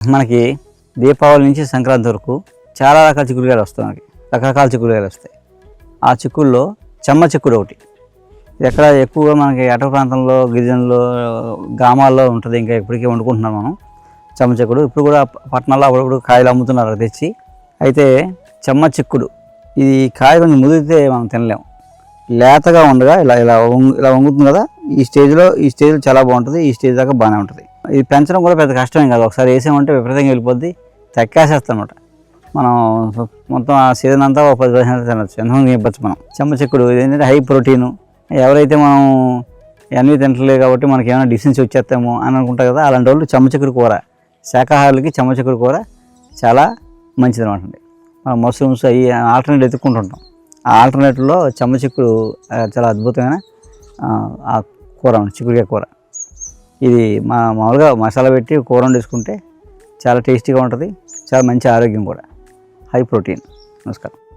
మనకి దీపావళి నుంచి సంక్రాంతి వరకు చాలా రకాల చిక్కుడుకాయలు వస్తాయి మనకి. రకరకాల చిక్కుడుకాయలు వస్తాయి. ఆ చిక్కుల్లో చెమ్మ చిక్కుడు ఒకటి. ఇది ఎక్కడ ఎక్కువగా మనకి అటవ ప్రాంతంలో గిరిజనులు గ్రామాల్లో ఉంటుంది. ఇంకా ఇప్పటికే వండుకుంటున్నాం మనం చెమ్మ చిక్కుడు. ఇప్పుడు కూడా పట్టణాల్లో అప్పుడప్పుడు కాయలు అమ్ముతున్నారు తెచ్చి. అయితే చెమ్మ చిక్కుడు. ఇది కాయ కొంచెం ముదిరితే మనం తినలేము లేతగా ఉండగా ఇలా ఇలా ఇలా వంగుతుంది కదా ఈ స్టేజ్లో ఈ స్టేజ్లో చాలా బాగుంటుంది. ఈ స్టేజ్ దాకా బాగానే ఉంటుంది. ఇది పెంచడం కూడా పెద్ద కష్టమేం కాదు. ఒకసారి వేసామంటే విపరీతంగా వెళ్ళిపోద్ది. తెక్కేసేస్తామన్నమాట మనం మొత్తం ఆ సీజన్ అంతా ఒక పది రోజులు తినచ్చు. ఎంతమంది ఇవ్వచ్చు మనం. చెమ్మ చిక్కుడు ఇది ఏంటంటే హై ప్రోటీన్. ఎవరైతే మనం ఎన్ని తింటలేదు కాబట్టి మనకి ఏమైనా డిసెన్స్ వచ్చేస్తామో అని అనుకుంటారు కదా అలాంటి వాళ్ళు చెమ్మచిక్కుడు కూర శాకాహారులకి చెమ్మ చిక్కుడు కూర చాలా మంచిది అనమాట అండి. మనం మష్రూమ్స్ అవి ఆల్టర్నేట్ ఎత్తుక్కుంటుంటాం ఆ ఆల్టర్నేట్లో చెమ్మచిక్కుడు చాలా అద్భుతమైన ఆ, కూర చిక్కుడుగా కూర. ఇది మా మామూలుగా మసాలా పెట్టి కూర వండేసుకుంటే చాలా టేస్టీగా ఉంటుంది చాలా మంచి ఆరోగ్యం కూడా. High protein. నమస్కారం.